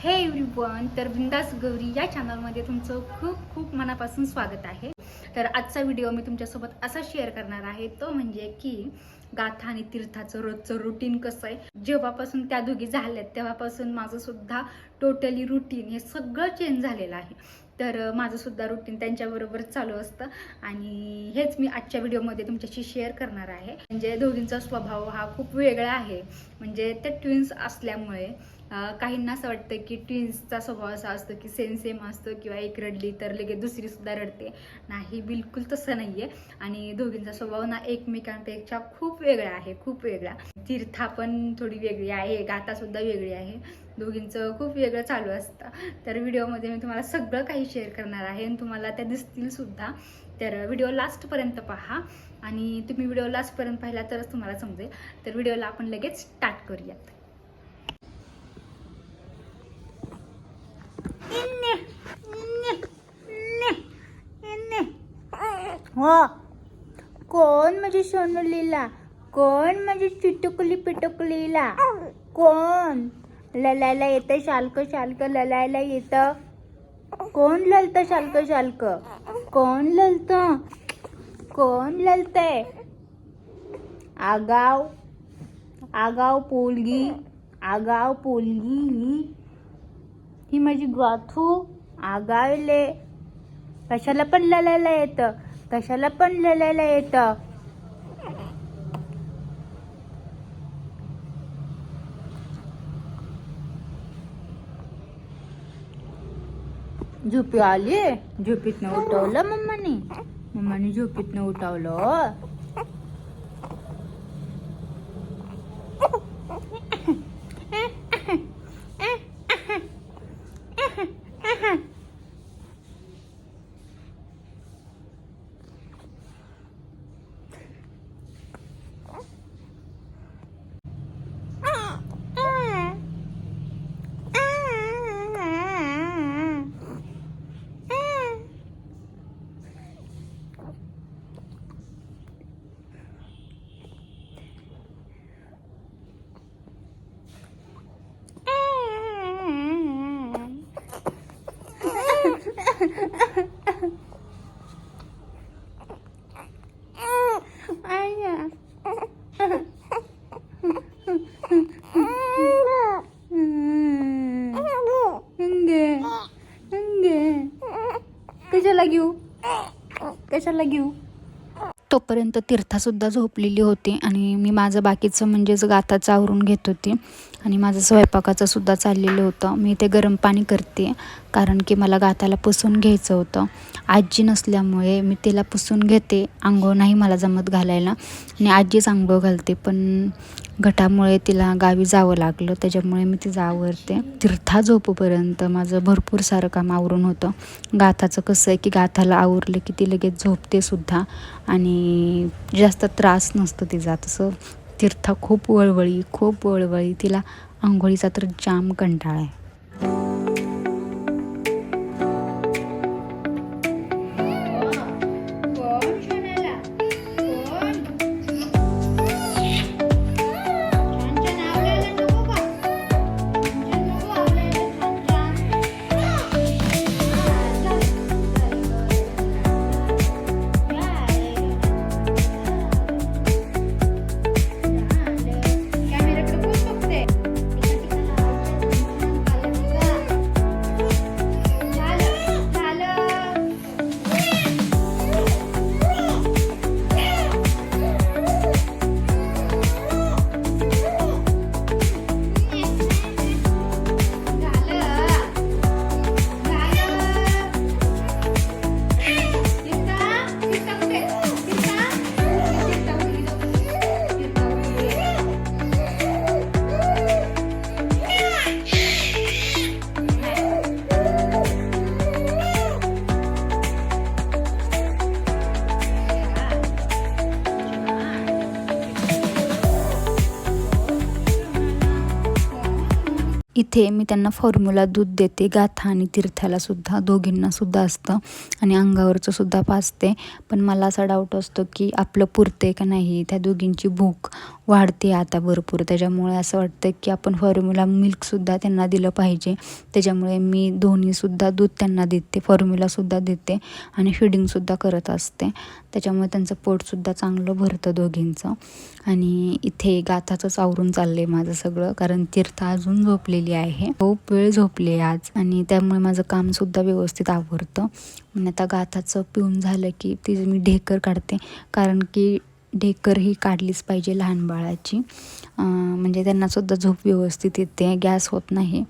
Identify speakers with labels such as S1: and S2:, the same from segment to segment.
S1: हे एव्हरीवन तर बिंदास गौरी या चॅनलमध्ये तुमचं खूप खूप मनापासून स्वागत आहे. तर आजचा व्हिडिओ मी तुमच्यासोबत असा शेअर करणार आहे तो म्हणजे की गाथा आणि तीर्थाचं रोजचं रुटीन कसं आहे? जेव्हापासून त्या दोघी झाल्यात तेव्हापासून माझं सुद्धा टोटली रुटीन हे सगळं चेंज झालेलं आहे. तर माझंसुद्धा सुद्धा रुटीन त्यांच्याबरोबर चालू असतं आणि हेच मी आजच्या व्हिडिओमध्ये तुमच्याशी शेअर करणार आहे. म्हणजे दोघींचा स्वभाव हा खूप वेगळा आहे. म्हणजे ते ट्विन्स असल्यामुळे काहींना असं वाटतं की ट्विन्सचा स्वभाव असा असतो की सेम सेम असतो किंवा एक रडली तर लगेच दुसरीसुद्धा रडते. नाही बिलकुल तसं नाही आहे आणि दोघींचा स्वभाव ना एकमेकांपेक्षा खूप वेगळा आहे खूप वेगळा. तीर्था पण थोडी वेगळी आहे गातासुद्धा वेगळी आहे. दोघींचं खूप वेगळं चालू असतं. तर व्हिडिओमध्ये मी तुम्हाला सगळं काही शेअर करणार आहे आणि तुम्हाला त्या दिसतीलसुद्धा तर व्हिडिओ लास्टपर्यंत पहा. आणि तुम्ही व्हिडिओ लास्टपर्यंत पाहिला तरच तुम्हाला समजेल. तर व्हिडिओला आपण लगेच स्टार्ट करूयात.
S2: हो. कोण माझी सोनलीला कोण माझी चिटुकली पिटुकलीला कोण? ललायला येतं शालक शालक ललायला येतं. कोण ललतं शालक शालक? कोण ललत? कोण ललतय? आगाव आगाव पोलगी आगाव पोलगी. ही माझी गाथू आगाळले. कशाला पण ललायला येतं. कशाला पण ललायला येतं. झोपी आली झोपीतनं उठवलं मम्मानी? मम्मानी झोपीतनं उठवलं.
S1: तोपर्यंत तीर्थासुद्धा झोपलेली होती आणि मी माझं बाकीचं म्हणजेच गाताचं आवरून घेत होती. आणि माझं स्वयंपाकाचं सुद्धा चाललेलं होतं. मी ते गरम पाणी करते कारण की मला गाताला पुसून घ्यायचं होतं. आजी नसल्यामुळे मी तिला पुसून घेते. आंघोळ नाही मला जमत घालायला. आणि आजीच आंघोळ घालते. पण घटामुळे तिला गावी जावं लागलं. त्याच्यामुळे मी तिचं आवरते तीर्था झोपूपर्यंत माझं भरपूर सारं काम आवरून होतं. गाथाचं कसं आहे की गाथाला आवरलं की ती लगेच झोपते सुद्धा आणि जास्त त्रास नसतो तिचा. तसं तीर्था खूप वळवळी खूप वळवळी. तिला आंघोळीचा तर जाम कंटाळा आहे.
S3: इथे मी त्यांना फॉर्म्युला दूध देते. गाथा आणि तीर्थालासुद्धा दोघींनासुद्धा असतं. आणि अंगावरचं सुद्धा पाजते पण मला असा डाऊट असतो की आपलं पुरते का नाही? त्या दोघींची भूक वाढते आता भरपूर. त्याच्यामुळे असं वाटतं की आपण फॉर्म्युला मिल्कसुद्धा त्यांना दिलं पाहिजे. त्याच्यामुळे मी दोन्हीसुद्धा दूध त्यांना देते फॉर्म्युलासुद्धा देते आणि फिडिंगसुद्धा करत असते. त्याच्यामुळे त्यांचं पोटसुद्धा चांगलं भरतं दोघींचं. आणि इथे गाथाचंच आवरून चाललंय माझं सगळं कारण तीर्थ अजून झोपलेली आहे. खूप वेळ झोपली आहे आज आणि त्यामुळे माझं कामसुद्धा व्यवस्थित आवरतं. आणि आता गाथाचं पिऊन झालं की तिचं मी ढेकर काढते कारण की ढेकर ही काढलीच पाहिजे लहान बाळाची. म्हणजे त्यांनासुद्धा झोप व्यवस्थित येते गॅस होत नाही.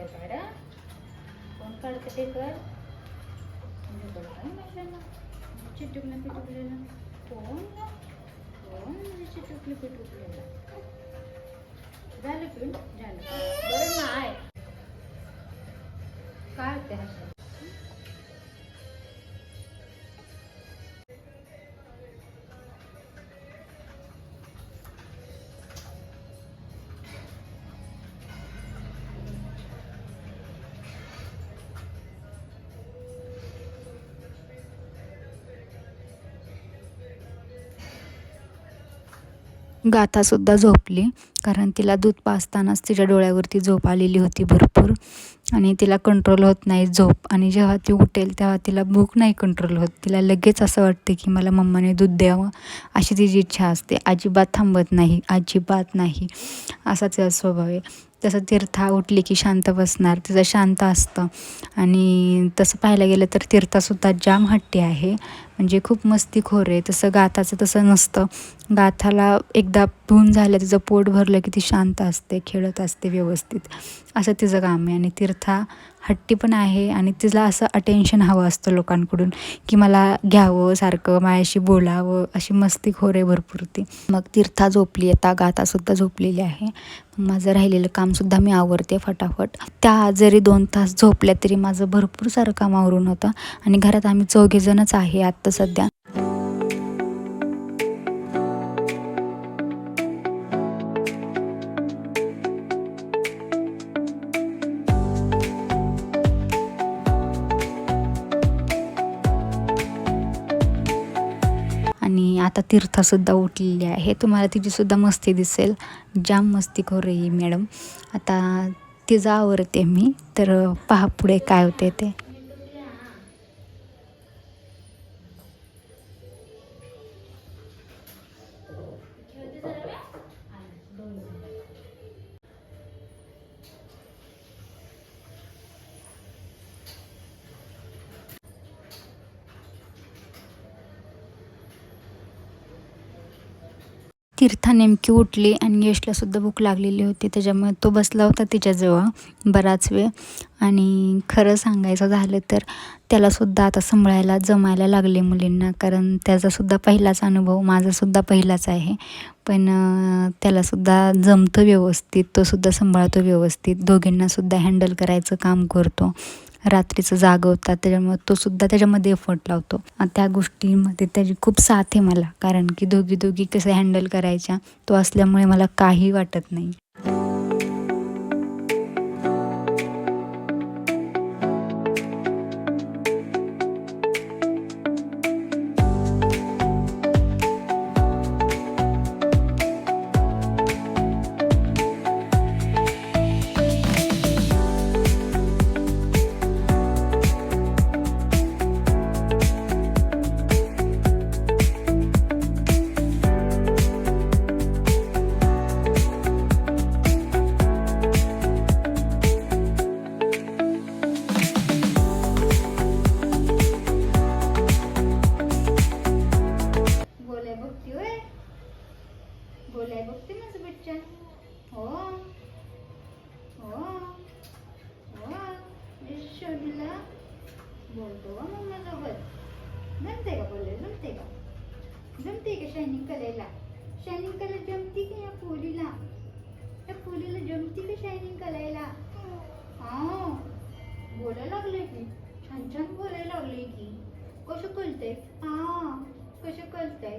S1: ढेकर काढा कोण काढतं ढेकर ढेकर म्हणजे काढा माझ्याला म्हणजे चिटुकलं पिटुकलेलं. कोण? कोण म्हणजे चिटुकलं पिटुकलेलं? झालं पिऊन झालं. बरं ना आहे. काय
S3: गाथासुद्धा झोपली. कारण तिला दूध पाजतानाच तिच्या डोळ्यावरती झोप आलेली होती भरपूर आणि तिला कंट्रोल होत नाही झोप. आणि जेव्हा ती उठेल तेव्हा तिला भूक नाही कंट्रोल होत. तिला लगेच असं वाटते की मला मम्माने दूध द्यावं अशी तिची इच्छा असते. अजिबात थांबत नाही अजिबात नाही. असा तिचा स्वभाव आहे. तसं तीर्था उठली की शांत बसणार. तिचं शांत असतं. आणि तसं पाहायला गेलं तर तीर्थासुद्धा जाम हट्टी आहे. म्हणजे खूप मस्तीखोर आहे. तसं गाथाचं तसं नसतं. गाथाला एकदा पिऊन झालं तिचं पोट भरलं की ती शांत असते खेळत असते व्यवस्थित. असं तिचं काम आहे आणि तीर्था हट्टी पण आहे आणि तिला असं अटेन्शन हवं असतं लोकांकडून की मला घ्यावं सारखं माझ्याशी बोलावं अशी मस्तीखोर आहे भरपूर ती. मग तीर्था झोपली आता गातासुद्धा झोपलेली आहे. माझं राहिलेलं कामसुद्धा मी आवरते फटाफट. त्या जरी दोन तास झोपल्या तरी माझं भरपूर सारं काम आवरून होतं आणि घरात आम्ही चौघेजणच आहे आत्ता सध्या. आता तीर्थासुद्धा उठलेली आहे. तुम्हाला तिचीसुद्धा मस्ती दिसेल. जाम मस्ती करू ही मॅडम. आता तिचं आवरते मी. तर पहा पुढे काय होते ते. तीर्था नेमकी उठली आणि यशलासुद्धा भूक लागलेली होती. त्याच्यामुळे तो बसला होता तिच्याजवळ बराच वेळ. आणि खरं सांगायचं झालं तर त्यालासुद्धा आता सांभाळायला जमायला लागले मुलींना. कारण त्याचासुद्धा पहिलाच अनुभव माझासुद्धा पहिलाच आहे. पण त्यालासुद्धा जमतं व्यवस्थित. तोसुद्धा सांभाळतो व्यवस्थित. दोघींनासुद्धा हँडल करायचं काम करतो. रात्रीचं जागवतात त्याच्यामुळे तो सुद्धा त्याच्यामध्ये एफर्ट लावतो. आणि त्या गोष्टीमध्ये त्याची खूप साथ आहे मला. कारण की दोघी दोघी कसं हँडल करायच्या तो असल्यामुळे मला काही वाटत नाही.
S1: होय बोलाय बघते माझं बच्चा हो हो हो शोधला बोलतो मम्मासोबत जमते का बोलाय जमते का? जमते का शायनिंग करायला शायनिंग कलर जमती का या पोलीला त्या पोलीला जमती का शायनिंग करायला हा बोलायला लागले की छान छान बोलायला लागले की। कसं कळतंय हा कसं कळतंय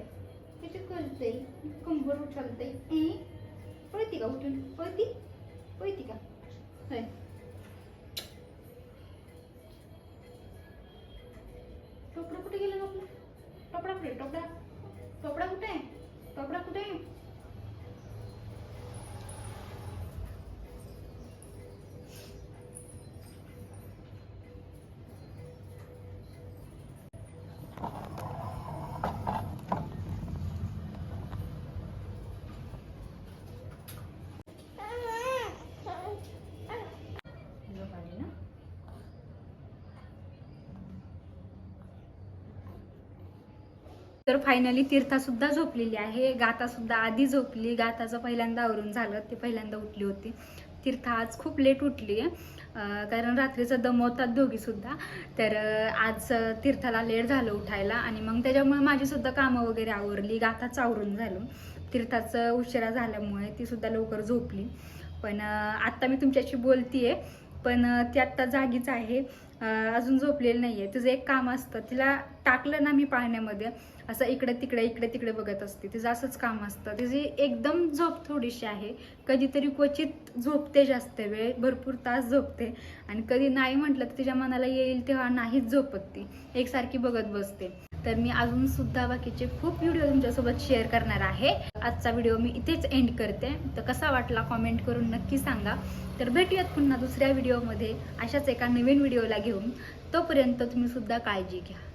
S1: कसं कळतंय कंबर उचलतंय. ए पळती का उठून? पळती? पळती का? होय. टोपडा कुठे गेला मग टोपडा कुठे? टोपडा? टोपडा कुठे? आहे टोपडा कुठे? आहे तर फायनली तीर्था सुद्धा झोपलेली आहे. गाता सुद्धा आधी झोपली. गाताचं पहिल्यांदा आवरून झालं. ती पहिल्यांदा उठली होती. तीर्था आज खूप लेट उठली. आहे कारण रात्रीचं दमवतात दोघी सुद्धा तर आज तीर्थाला लेट झालं उठायला आणि मग त्याच्यामुळे माझी सुद्धा कामं वगैरे आवरली. गाताच आवरून झालं. तीर्थाचं उशिरा झाल्यामुळे ती सुद्धा लवकर झोपली. पण आता आत्ता मी तुमच्याशी बोलतीये. पण ती आत्ता जागीच आहे. अजून झोपलेली नाही आहे तिचं एक काम असतं तिला टाकलं ना मी पाळण्यामध्ये असं इकडे तिकडे इकडे तिकडे बघत असते. तिचं असंच काम असतं. तिची एकदम झोप थोडीशी आहे. कधीतरी क्वचित झोपते जास्त वेळ भरपूर तास झोपते. आणि कधी नाही म्हटलं तर तिच्या मनाला येईल तेव्हा नाहीच झोपत ती. एकसारखी बघत बसते. तर मी अजून सुद्धा बाकीचे खूप व्हिडिओ तुमच्यासोबत शेअर करणार आहे. आजचा व्हिडिओ मी इथेच एंड करते. तर कसा वाटला कॉमेंट करून नक्की सांगा. तर भेटूयात पुन्हा दुसऱ्या व्हिडिओमध्ये अशाच एका नवीन व्हिडिओला घेऊन. तोपर्यंत तुम्ही सुद्धा काळजी घ्या.